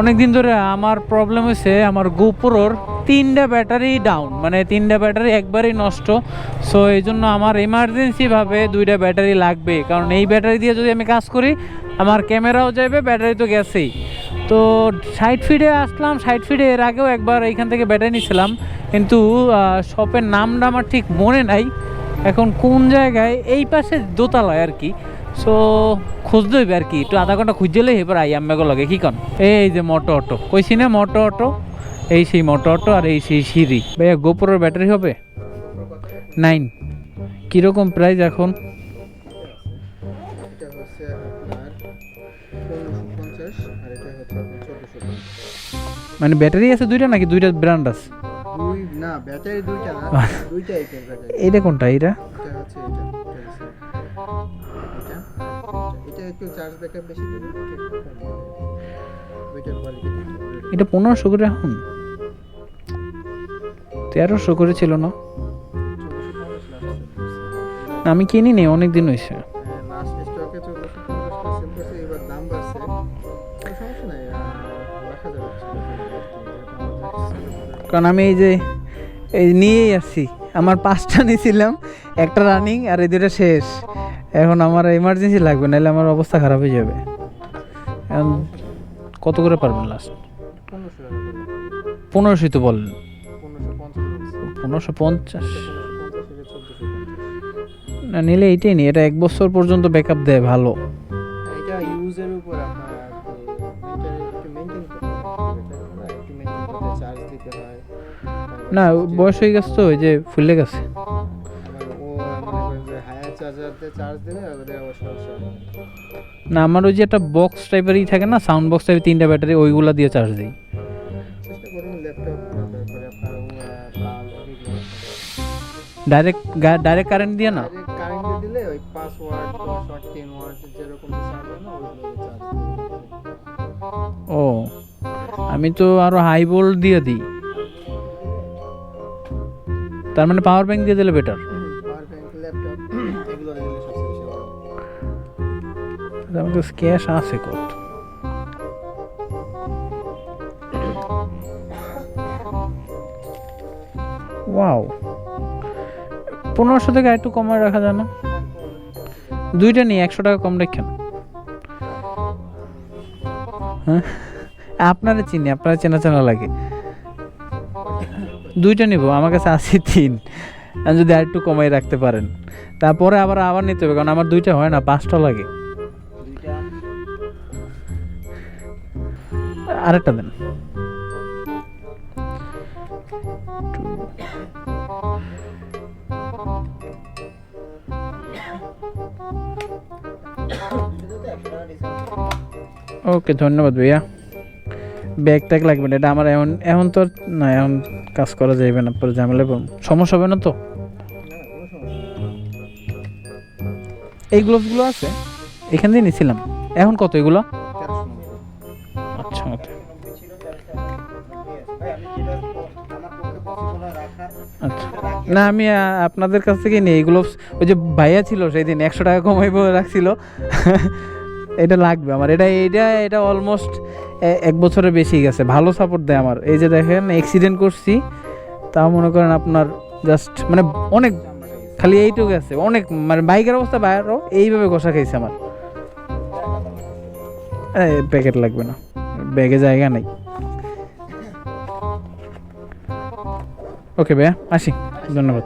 অনেকদিন ধরে আমার প্রবলেম হয়েছে, আমার গোপুরোর তিনটা ব্যাটারি ডাউন মানে তিনটা ব্যাটারি একবারই নষ্ট। সো এই জন্য আমার এমার্জেন্সিভাবে দুইটা ব্যাটারি লাগবে। কারণ এই ব্যাটারি দিয়ে যদি আমি কাজ করি, আমার ক্যামেরাও যাবে ব্যাটারি তো গেছেই। তো সাইড ফিডে আসলাম সাইড ফিডে এর আগেও একবার এইখান থেকে ব্যাটারি নিয়েছিলাম কিন্তু শপের নামটা আমার ঠিক মনে নাই। এখন কোন জায়গায়, এই পাশে দোতলায় আর কি। সো খুঁজতে হইবে আর কি একটু আধা ঘণ্টা খুঁজলেই এবার আই আম্মাকে লগে কি কন? এই যে মোটো অটো কইছি না মোটো অটো? এই সেই মোটো অটো আর এই সেই সিঁড়ি। ভাইয়া গোপুরের ব্যাটারি হবে? নাইন। কীরকম প্রাইস এখন? মানে ব্যাটারি আছে দুইটা নাকি দুইটা ব্র্যান্ড আছে? না ব্যাটারি দুইটা না দুইটা একের এইটা কোনটা এইটা? এটা হচ্ছে এটা একটু চার্জ ব্যাকআপ বেশি দেবে এটা কোয়ালিটি এটা পনেরোশো করে এখন? তেরোশো করে ছিল না? আমি কিনি নি অনেক দিন হয়েছে নাই কারণ আমি এই যে এই নিয়েই আসছি আমার পাঁচটা নিয়েছিলাম একটা রানিং আর এই দুটো শেষ। এখন আমার এমার্জেন্সি লাগবে নাহলে আমার অবস্থা খারাপ হয়ে যাবে। এখন কত করে পারবেন লাস্ট পনেরোশো পনেরোশোই তো বললেন। পনেরোশো পঞ্চাশ। না নিলে এইটাই নি এটা এক বছর পর্যন্ত ব্যাকআপ দেয় ভালো। না বয়স হয়ে গেছে তো ওই যে ফুলে গেছে। চার্জ দিলে সমস্যা না আমার ওই যে একটা বক্স টাইপেরই থাকে না সাউন্ড বক্স টাইপের তিনটা ব্যাটারি ওইগুলা দিয়ে চার্জ দিই। ডাইরেক্ট ডাইরেক্ট কারেন্ট দিয়ে না? কারেন্ট দিলে ওই পাঁচ ওয়াট দশ ওয়াট টেন ওয়াট যেরকম সাউন্ড না ওইগুলো চার্জ দিলে ও আমি তো আরও হাই ভোল্ট দিয়ে দিই। তার মানে পাওয়ার ব্যাংক দিয়ে দিলে বেটার আমার কাছে ক্যাশ আছে কত? ওয়াও পনেরোশো থেকে একটু কমায় রাখা যায় না? দুইটা নিয়ে একশো টাকা কম রেখেন হ্যাঁ? আপনারা চিনি, আপনারা চেনা চেনা লাগে। দুইটা নিব, আমার কাছে আছে তিন। যদি আর একটু কমাই রাখতে পারেন। তারপরে আবার আবার নিতে হবে, কারণ আমার দুইটা হয় না, পাঁচটা লাগে। আরেকটা দেন। ওকে ধন্যবাদ ভাইয়া। ব্যাগ ট্যাগ লাগবে না, এটা আমার এখন এখন তো না এখন কাজ করা যাবে না, পরে ঝামেলা সমস্যা হবে না তো? এই গ্লোভসগুলো আছে, এখান দিয়ে নিয়েছিলাম এখন কত এগুলো? না আমি আপনাদের কাছ থেকে নিই। এগুলো ওই যে ভাইয়া ছিল সেই দিন একশো টাকা কমাইবো রাখছিল। এটা লাগবে আমার। এটা এটা এটা অলমোস্ট এক বছরের বেশি গেছে। ভালো সাপোর্ট দেয় আমার। এই যে দেখেন অ্যাক্সিডেন্ট করছি। তাও মনে করেন আপনার জাস্ট মানে অনেক খালি এইটুকু আছে। অনেক মানে বাইকের অবস্থা বাইরও এইভাবে ঘষা খাইছে আমার। প্যাকেট লাগবে না। ব্যাগে জায়গা নাই। ওকে ভাইয়া আসি। ধন্যবাদ।